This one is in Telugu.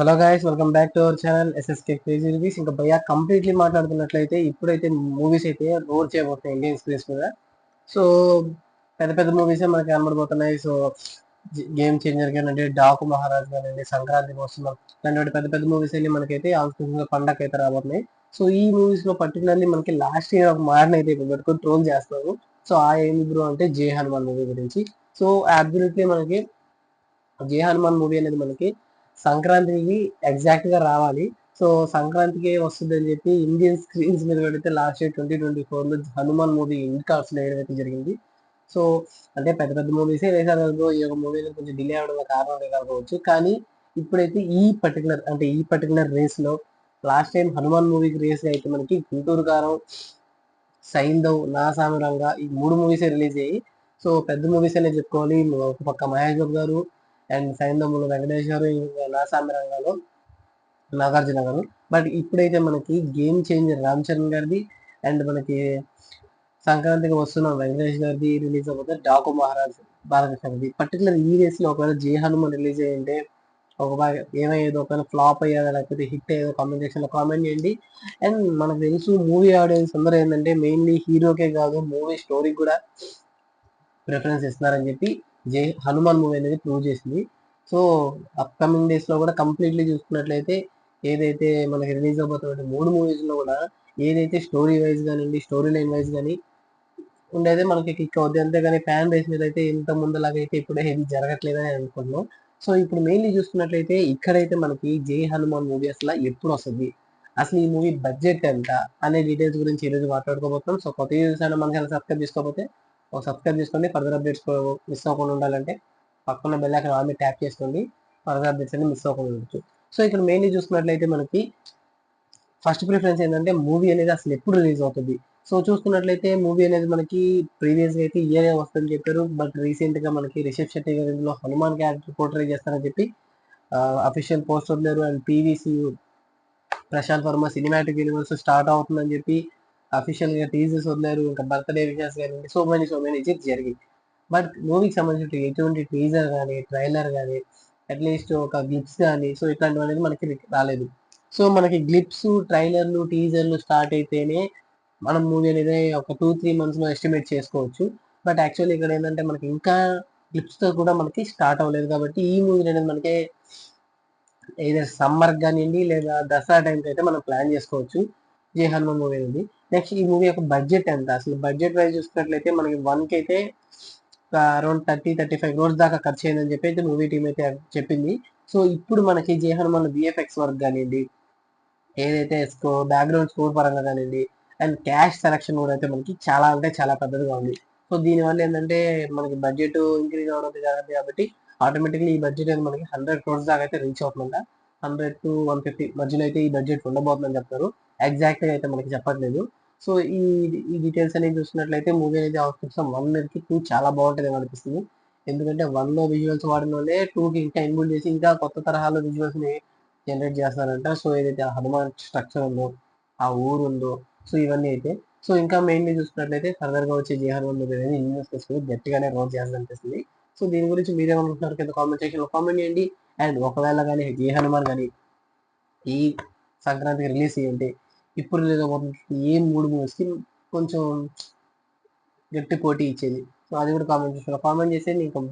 Hello guys welcome back to our channel SSK crazy reviews ఇంకా భయ్యా కంప్లీట్లీ మాట్లాడుతున్నట్లయితే ఇప్పుడైతే మూవీస్ అయితే రోడ్ చేయబోతున్నాయి ఇండియన్ స్క్రీన్స్ మీద. సో పెద్ద పెద్ద మూవీసే మనకి కనబడిపోతున్నాయి సో గేమ్ చేంజర్ కానివ్వండి డాకు మహారాజ్ కానివ్వండి సంక్రాంతి వస్తున్నాం ఇలాంటి పెద్ద పెద్ద మూవీస్ వెళ్ళి మనకైతే ఆల్మోస్ట్ పండగ అయితే రాబోతున్నాయి. సో ఈ మూవీస్లో పర్టికులర్లీ మనకి లాస్ట్ ఇయర్ ఒక మారిన అయితే పెట్టుకొని ట్రోల్ చేస్తున్నారు. సో ఆ ఏమి బ్రో అంటే జే హనుమాన్ మూవీ గురించి. సో అబ్సల్యూట్లీ మనకి జే హనుమాన్ మూవీ అనేది మనకి సంక్రాంతికి ఎగ్జాక్ట్గా రావాలి. సో సంక్రాంతికి వస్తుంది అని చెప్పి ఇండియన్ స్క్రీన్స్ మీద పెడితే లాస్ట్ ఇయర్ ట్వంటీ ట్వంటీ ఫోర్లో హనుమాన్ మూవీ ఇండికార్స్ వేయడం అయితే జరిగింది. సో అంటే పెద్ద పెద్ద మూవీసే వేసారు అనుకో ఈ యొక్క మూవీ కొంచెం డిలే అవడం కారణం లేకపోవచ్చు కానీ ఇప్పుడైతే ఈ పర్టికులర్ అంటే ఈ పర్టికులర్ రేస్లో లాస్ట్ టైం హనుమాన్ మూవీకి రేస్ అయితే మనకి గుంటూరు కారం సైందవ్ నా సామిరంగా ఈ మూడు మూవీసే రిలీజ్ అయ్యి సో పెద్ద మూవీస్ అనే చెప్పుకోవాలి. ఒక పక్క మహేష్ బాబు గారు అండ్ సైందమ్ములు వెంకటేశ్వర గారు రంగాలు నాగార్జున గారు. బట్ ఇప్పుడైతే మనకి గేమ్ చేంజర్ రామ్ చరణ్ గారిది అండ్ మనకి సంక్రాంతికి వస్తున్న వెంకటేష్ గారిది రిలీజ్ అవుతుంది డాకు మహారాజ్ బాలకృష్ణ గారిది పర్టికులర్ ఈ రేస్లో ఒకవేళ జే హనుమాన్ రిలీజ్ అయ్యింటే ఒక ఏమయ్యేదో ఒకవేళ ఫ్లాప్ అయ్యేదా లేకపోతే హిట్ అయ్యేదో కామెంట్ సెక్షన్ కామెంట్ చేయండి. అండ్ మనకు తెలుసు మూవీ ఆడియన్స్ అందరూ ఏంటంటే మెయిన్లీ హీరోకే కాదు మూవీ స్టోరీకి కూడా ప్రిఫరెన్స్ ఇస్తున్నారని చెప్పి జై హనుమాన్ మూవీ అనేది ప్రూవ్ చేసింది. సో అప్కమింగ్ డేస్లో కూడా కంప్లీట్లీ చూసుకున్నట్లయితే ఏదైతే మనకి రిలీజ్ అవబోతున్న మూడు మూవీస్లో కూడా ఏదైతే స్టోరీ వైజ్ కానివ్వండి స్టోరీ లైన్ వైజ్ కానీ ఉండేదే మనకి కిక్ అవుద్ది. అంతేగాని ఫ్యాన్ బేస్ మీద అయితే ఇంత ముందులాగా అయితే ఇప్పుడు ఏది జరగట్లేదని అనుకుంటున్నాం. సో ఇప్పుడు మెయిన్లీ చూసుకున్నట్లయితే ఇక్కడైతే మనకి జై హనుమాన్ మూవీ అసలు ఎప్పుడు వస్తుంది? అసలు ఈ మూవీ బడ్జెట్ ఎంత? అనే డీటెయిల్స్ గురించి ఈరోజు మాట్లాడుకోబోతున్నాం. సో కొత్త యూజర్స్ అయినా మన ఛానల్ సబ్స్క్రైబ్ చేసుకోకపోతే ఒక సబ్స్క్రైబ్ చేసుకోండి ఫర్దర్ అప్డేట్స్ మిస్ అవ్వకుండా ఉండాలంటే పక్కన బెల్ అక్కడ ఆన్ ట్యాప్ చేసుకోండి ఫర్దర్ అప్డేట్స్ అన్ని మిస్ అవ్వకుండా ఉండొచ్చు. సో ఇక్కడ మెయిన్లీ చూసుకున్నట్లయితే మనకి ఫస్ట్ ప్రిఫరెన్స్ ఏంటంటే మూవీ అనేది అసలు ఎప్పుడు రిలీజ్ అవుతుంది. సో చూసుకున్నట్లయితే మూవీ అనేది మనకి ప్రీవియస్గా అయితే ఇయర్ వస్తుందని చెప్పారు. బట్ రీసెంట్గా మనకి రిషబ్ షెట్టి గారు ఇందులో హనుమాన్ క్యారెక్టర్ పోర్ట్రే చేస్తారని చెప్పి official post వదిలేరు. And PVC Prasanth Varma cinematic universe start అవుతుందని చెప్పి అఫీషియల్గా టీజర్స్ వదిలేరు ఇంకా బర్త్డే విషయాస్ కానీ సో మెనీ సో మెనీ ఇచ్చి జరిగి బట్ మూవీకి సంబంధించిన ఎటువంటి టీజర్ కానీ ట్రైలర్ కానీ అట్లీస్ట్ ఒక గ్లిప్స్ కానీ సో ఇట్లాంటివి అనేది మనకి రాలేదు. సో మనకి గ్లిప్స్ ట్రైలర్లు టీజర్లు స్టార్ట్ అయితేనే మనం మూవీ అనేది ఒక టూ త్రీ మంత్స్లో ఎస్టిమేట్ చేసుకోవచ్చు. బట్ యాక్చువల్లీ ఇక్కడ ఏంటంటే మనకి ఇంకా గ్లిప్స్తో కూడా మనకి స్టార్ట్ అవ్వలేదు కాబట్టి ఈ మూవీ అనేది మనకి ఏదైనా సమ్మర్ కానివ్వండి లేదా దసరా టైంకి అయితే మనం ప్లాన్ చేసుకోవచ్చు. జై హనుమాన్ మూవీ అనేది నెక్స్ట్ ఈ మూవీ యొక్క బడ్జెట్ ఎంత? అసలు బడ్జెట్ వైజ్ చూసుకున్నట్లయితే మనకి వన్కి అయితే around thirty thirty five crores దాకా ఖర్చు అయిందని చెప్పి అయితే మూవీ టీం అయితే చెప్పింది. సో ఇప్పుడు మనకి జై హనుమాన్ విఎఫ్ఎక్స్ వర్క్ కానివ్వండి ఏదైతే స్కోర్ బ్యాక్గ్రౌండ్ స్కోర్ పరంగా కానివ్వండి అండ్ క్యాష్ సెలక్షన్ కూడా అయితే మనకి చాలా అంటే చాలా పెద్దదిగా ఉంది. సో దీనివల్ల ఏంటంటే మనకి బడ్జెట్ ఇంక్రీజ్ అవడం కాబట్టి ఆటోమేటిక్లీ ఈ బడ్జెట్ అనేది మనకి హండ్రెడ్ క్రోర్స్ దాకా అయితే రీచ్ అవుతుందంట. హండ్రెడ్ టు వన్ ఫిఫ్టీ మధ్యలో అయితే ఈ బడ్జెట్ ఉండబోతుందని చెప్తారు. ఎగ్జాక్ట్గా అయితే మనకి చెప్పట్లేదు. సో ఈ ఈ డీటెయిల్స్ అనేది చూసినట్లయితే మూవీ అనేది అవకాశం వన్ మీదకి టూ చాలా బాగుంటుంది అనిపిస్తుంది. ఎందుకంటే వన్లో విజువల్స్ వాడిన వాళ్ళే టూ కి ఇంకా ఇన్బుల్ చేసి ఇంకా కొత్త తరహాలో విజువల్స్ని జనరేట్ చేస్తారంట. సో ఏదైతే హనుమాన్ స్ట్రక్చర్ ఉందో ఆ ఊరు ఉందో సో ఇవన్నీ అయితే. సో ఇంకా మెయిన్లీ చూసినట్లయితే ఫర్దర్గా వచ్చే జే హనుమాన్ మూవీ అనేది న్యూస్ తీసుకుని గట్టిగానే రోడ్ చేయాలనిపిస్తుంది సో దీని గురించి మీరేమనుకుంటున్నారు కింద కామెంట్ సెక్షన్ కామెంట్ చేయండి. అండ్ ఒకవేళ కానీ జే హనుమాన్ కానీ ఈ సంక్రాంతికి రిలీజ్ చేయండి ఇప్పుడు రిలీజ్ అవ్వబోతుంది ఏ మూడు మూవీస్కి కొంచెం గట్టి పోటీ ఇచ్చేది. సో అది కూడా కామెంట్ చేసిన కామెంట్ చేస్తే నేను